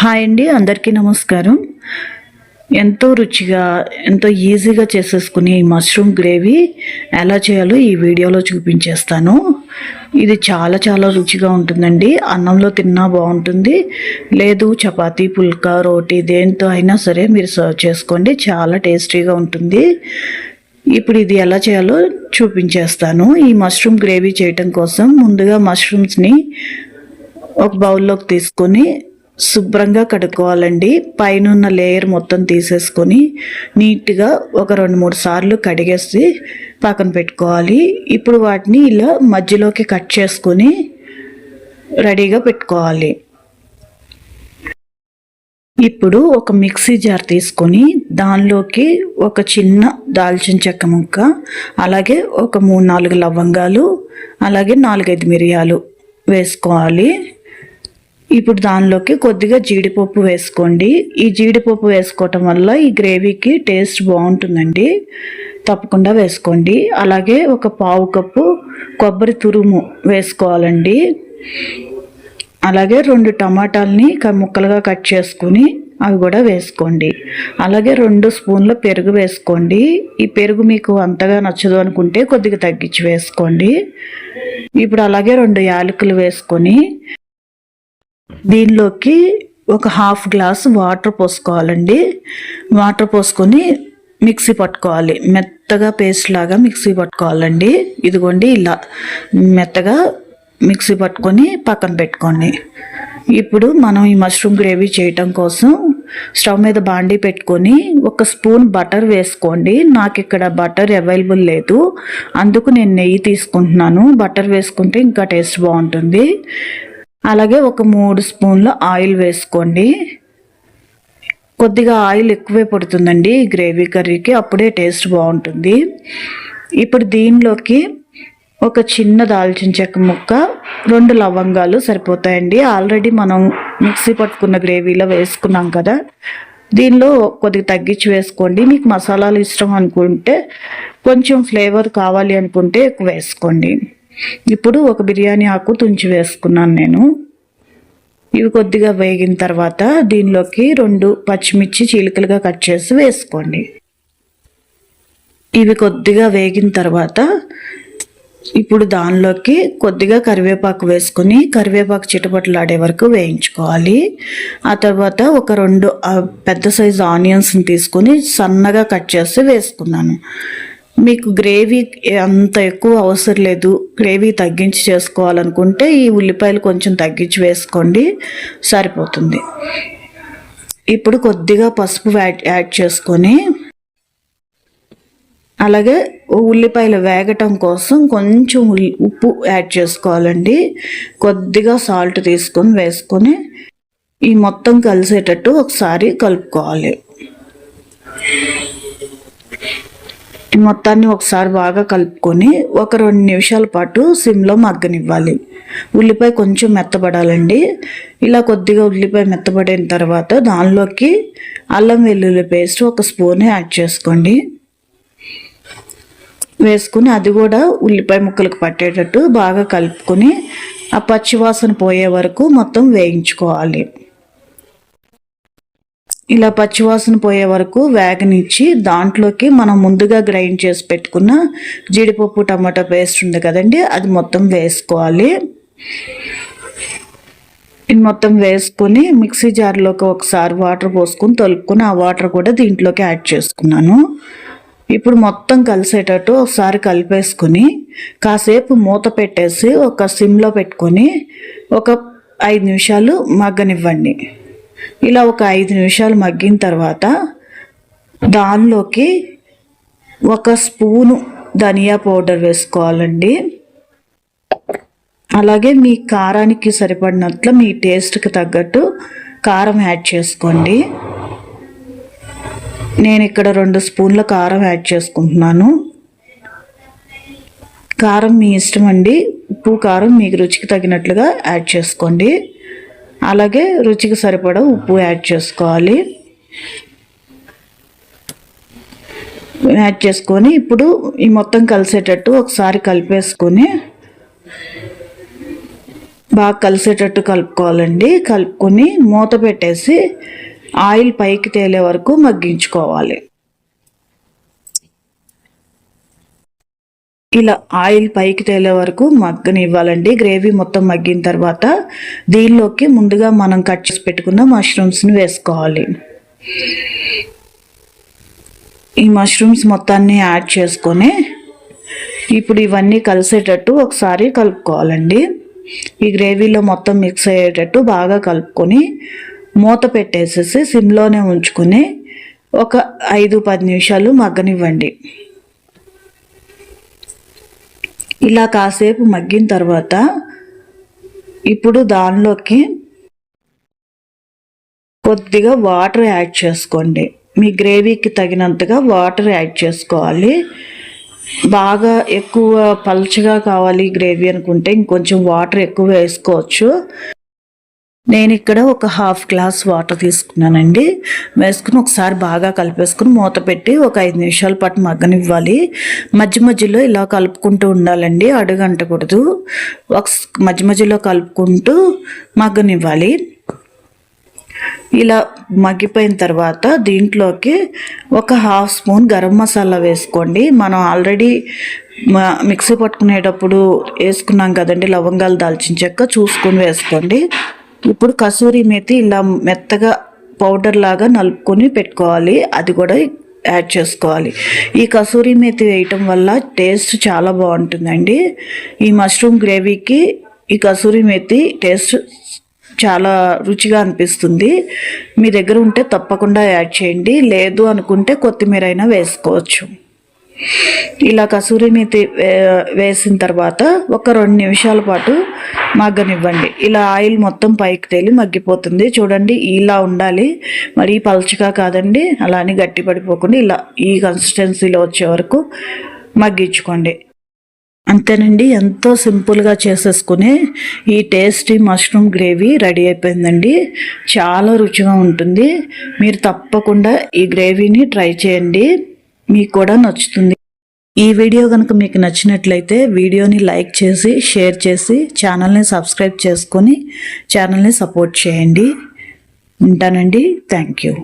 Hi అండి అందరికీ నమస్కారం. ఎంతో రుచిగా ఎంతో ఈజీగా చేసేసుకునే ఈ మష్రూమ్ గ్రేవీ ఎలా చేయాలో ఈ వీడియోలో చూపించేస్తాను. ఇది చాలా చాలా రుచిగా ఉంటుందండి. అన్నంలో తిన్నా బాగుంటుంది. లేదు చపాతీ పుల్కా రోటీ దేనితో అయినా సరే మీరు సర్వ్ చేసుకోండి. చాలా టేస్టీగా ఉంటుంది. ఇప్పుడు ఇది ఎలా చేయాలో చూపించేస్తాను. ఈ మష్రూమ్ గ్రేవీ చేయటం కోసం ముందుగా మష్రూమ్స్ని ఒక బౌల్లోకి తీసుకొని శుభ్రంగా కడుక్కోవాలండి. పైన ఉన్న లేయర్ మొత్తం తీసేసుకొని నీట్గా ఒక రెండు మూడు సార్లు కడిగేసి పక్కన పెట్టుకోవాలి. ఇప్పుడు వాటిని ఇలా మధ్యలోకి కట్ చేసుకొని రెడీగా పెట్టుకోవాలి. ఇప్పుడు ఒక మిక్సీ జార్ తీసుకొని దానిలోకి ఒక చిన్న దాల్చిన చెక్క ముక్క అలాగే ఒక మూడు నాలుగు లవంగాలు అలాగే నాలుగైదు మిరియాలు వేసుకోవాలి. ఇప్పుడు దానిలోకి కొద్దిగా జీడిపప్పు వేసుకోండి. ఈ జీడిపప్పు వేసుకోవటం వల్ల ఈ గ్రేవీకి టేస్ట్ బాగుంటుందండి. తప్పకుండా వేసుకోండి. అలాగే ఒక పావు కప్పు కొబ్బరి తురుము వేసుకోవాలండి. అలాగే రెండు టమాటాలని ముక్కలుగా కట్ చేసుకుని అవి కూడా వేసుకోండి. అలాగే రెండు స్పూన్ల పెరుగు వేసుకోండి. ఈ పెరుగు మీకు అంతగా నచ్చదు అనుకుంటే కొద్దిగా తగ్గించి వేసుకోండి. ఇప్పుడు అలాగే రెండు యాలకులు వేసుకొని దీనిలోకి ఒక హాఫ్ గ్లాస్ వాటర్ పోసుకోవాలండి. వాటర్ పోసుకొని మిక్సీ పట్టుకోవాలి. మెత్తగా పేస్ట్ లాగా మిక్సీ పట్టుకోవాలండి. ఇదిగోండి ఇలా మెత్తగా మిక్సీ పట్టుకొని పక్కన పెట్టుకోండి. ఇప్పుడు మనం ఈ మష్రూమ్ గ్రేవీ చేయటం కోసం స్టవ్ మీద బాండీ పెట్టుకొని ఒక స్పూన్ బటర్ వేసుకోండి. నాకు ఇక్కడ బటర్ అవైలబుల్ లేదు. అందుకు నేను నెయ్యి తీసుకుంటున్నాను. బటర్ వేసుకుంటే ఇంకా టేస్ట్ బాగుంటుంది. అలాగే ఒక మూడు స్పూన్ల ఆయిల్ వేసుకోండి. కొద్దిగా ఆయిల్ ఎక్కువే పడుతుందండి ఈ గ్రేవీ కర్రీకి అప్పుడే టేస్ట్ బాగుంటుంది. ఇప్పుడు దీనిలోకి ఒక చిన్న దాల్చిన చెక్క ముక్క రెండు లవంగాలు సరిపోతాయండి. ఆల్రెడీ మనం మిక్సీ పట్టుకున్న గ్రేవీలో వేసుకున్నాం కదా. దీనిలో కొద్దిగా తగ్గించి వేసుకోండి. మీకు మసాలాలు ఇష్టం అనుకుంటే కొంచెం ఫ్లేవర్ కావాలి అనుకుంటే ఎక్కువ వేసుకోండి. ఇప్పుడు ఒక బిర్యానీ ఆకు తుంచి వేసుకున్నాను నేను. ఇవి కొద్దిగా వేగిన తర్వాత దీనిలోకి రెండు పచ్చిమిర్చి చీలికలుగా కట్ చేసి వేసుకోండి. ఇవి కొద్దిగా వేగిన తర్వాత ఇప్పుడు దానిలోకి కొద్దిగా కరివేపాకు వేసుకొని కరివేపాకు చిటపట్లాడే వరకు వేయించుకోవాలి. ఆ తర్వాత ఒక రెండు పెద్ద సైజు ఆనియన్స్ని తీసుకొని సన్నగా కట్ చేసి వేసుకున్నాను. మీకు గ్రేవీ అంత ఎక్కువ అవసరం లేదు. గ్రేవీ తగ్గించి చేసుకోవాలనుకుంటే ఈ ఉల్లిపాయలు కొంచెం తగ్గించి వేసుకోండి. సరిపోతుంది. ఇప్పుడు కొద్దిగా పసుపు యాడ్ యాడ్ చేసుకొని అలాగే ఉల్లిపాయలు వేగటం కోసం కొంచెం ఉప్పు యాడ్ చేసుకోవాలండి. కొద్దిగా సాల్ట్ తీసుకొని వేసుకొని ఈ మొత్తం కలిసేటట్టు ఒకసారి కలుపుకోవాలి. మొత్తాన్ని ఒకసారి బాగా కలుపుకొని ఒక రెండు నిమిషాల పాటు సిమ్లో మగ్గనివ్వాలి. ఉల్లిపాయ కొంచెం మెత్తబడాలండి. ఇలా కొద్దిగా ఉల్లిపాయ మెత్తబడిన తర్వాత దానిలోకి అల్లం వెల్లుల్లి పేస్ట్ ఒక స్పూన్ యాడ్ చేసుకోండి. వేసుకుని అది కూడా ఉల్లిపాయ ముక్కలకు పట్టేటట్టు బాగా కలుపుకొని ఆ పచ్చివాసన పోయే వరకు మొత్తం వేయించుకోవాలి. ఇలా పచ్చివాసన పోయే వరకు వేగనిచ్చి దాంట్లోకి మనం ముందుగా గ్రైండ్ చేసి పెట్టుకున్న జీడిపప్పు టమాటా పేస్ట్ ఉంది కదండి అది మొత్తం వేసుకోవాలి. ఇది మొత్తం వేసుకొని మిక్సీ జార్లోకి ఒకసారి వాటర్ పోసుకొని తొలుపుకొని ఆ వాటర్ కూడా దీంట్లోకి యాడ్ చేసుకున్నాను. ఇప్పుడు మొత్తం కలిసేటట్టు ఒకసారి కలిపేసుకొని కాసేపు మూత పెట్టేసి ఒక సిమ్లో పెట్టుకొని ఒక ఐదు నిమిషాలు మగ్గనివ్వండి. ఇలా ఒక ఐదు నిమిషాలు మగ్గిన తర్వాత దానిలోకి ఒక స్పూను ధనియా పౌడర్ వేసుకోవాలండి. అలాగే మీ కారానికి సరిపడినట్లు మీ టేస్ట్కి తగ్గట్టు కారం యాడ్ చేసుకోండి. నేను ఇక్కడ రెండు స్పూన్ల కారం యాడ్ చేసుకుంటున్నాను. కారం మీ ఇష్టం అండి ఉప్పు కారం మీకు రుచికి తగినట్లుగా యాడ్ చేసుకోండి. అలాగే రుచికి సరిపడా ఉప్పు యాడ్ చేసుకోవాలి. యాడ్ చేసుకొని ఇప్పుడు ఈ మొత్తం కలిసేటట్టు ఒకసారి కలిపేసుకొని బాగా కలిసేటట్టు కలుపుకోవాలండి. కలుపుకొని మూత పెట్టేసి ఆయిల్ పైకి తేలే వరకు మగ్గించుకోవాలి. ఇలా ఆయిల్ పైకి తేలే వరకు మగ్గనివ్వాలండి. గ్రేవీ మొత్తం మగ్గిన తర్వాత దీనిలోకి ముందుగా మనం కట్ చేసి పెట్టుకున్న మష్రూమ్స్ని వేసుకోవాలి. ఈ మష్రూమ్స్ మొత్తాన్ని యాడ్ చేసుకొని ఇప్పుడు ఇవన్నీ కలిసేటట్టు ఒకసారి కలుపుకోవాలండి. ఈ గ్రేవీలో మొత్తం మిక్స్ అయ్యేటట్టు బాగా కలుపుకొని మూత పెట్టేసేసి సిమ్లోనే ఉంచుకొని ఒక ఐదు పది నిమిషాలు మగ్గనివ్వండి. ఇలా కాసేపు మగ్గిన తర్వాత ఇప్పుడు దానిలోకి కొద్దిగా వాటర్ యాడ్ చేసుకోండి. మీ గ్రేవీకి తగినంతగా వాటర్ యాడ్ చేసుకోవాలి. బాగా ఎక్కువ పల్చగా కావాలి గ్రేవీ అనుకుంటే ఇంకొంచెం వాటర్ ఎక్కువ వేసుకోవచ్చు. నేను ఇక్కడ ఒక హాఫ్ గ్లాస్ వాటర్ తీసుకున్నానండి. వేసుకుని ఒకసారి బాగా కలిపేసుకుని మూత పెట్టి ఒక ఐదు నిమిషాల పాటు మగ్గనివ్వాలి. మధ్య మధ్యలో ఇలా కలుపుకుంటూ ఉండాలండి. అడుగంటకూడదు. ఒక మధ్య మధ్యలో కలుపుకుంటూ మగ్గనివ్వాలి. ఇలా మగ్గిపోయిన తర్వాత దీంట్లోకి ఒక హాఫ్ స్పూన్ గరం మసాలా వేసుకోండి. మనం ఆల్రెడీ మిక్సీ పట్టుకునేటప్పుడు వేసుకున్నాం కదండి లవంగాలు దాల్చిన చెక్క చూసుకొని వేసుకోండి. ఇప్పుడు కసూరి మేతి ఇలా మెత్తగా పౌడర్ లాగా నలుపుకొని పెట్టుకోవాలి. అది కూడా యాడ్ చేసుకోవాలి. ఈ కసూరి మేతి వేయటం వల్ల టేస్ట్ చాలా బాగుంటుందండి. ఈ మష్రూమ్ గ్రేవీకి ఈ కసూరి మేతి టేస్ట్ చాలా రుచిగా అనిపిస్తుంది. మీ దగ్గర ఉంటే తప్పకుండా యాడ్ చేయండి. లేదు అనుకుంటే కొత్తిమీర అయినా వేసుకోవచ్చు. ఇలా కసూరి మేతి వేసిన తర్వాత ఒక రెండు నిమిషాల పాటు మగ్గనివ్వండి. ఇలా ఆయిల్ మొత్తం పైకి తేలి మగ్గిపోతుంది. చూడండి ఇలా ఉండాలి. మరి పలచగా కాదండి. అలా అని గట్టి పడిపోకుండా ఇలా ఈ కన్సిస్టెన్సీలో వచ్చే వరకు మగ్గించుకోండి. అంతేనండి ఎంతో సింపుల్గా చేసేసుకుని ఈ టేస్టీ మష్రూమ్ గ్రేవీ రెడీ అయిపోయిందండి. చాలా రుచిగా ఉంటుంది. మీరు తప్పకుండా ఈ గ్రేవీని ట్రై చేయండి. మీకు కూడా నచ్చుతుంది. ఈ వీడియో కనుక మీకు నచ్చినట్లయితే వీడియోని లైక్ చేసి షేర్ చేసి ఛానల్ని సబ్స్క్రైబ్ చేసుకొని ఛానల్ని సపోర్ట్ చేయండి. ఉంటానండి. Thank you.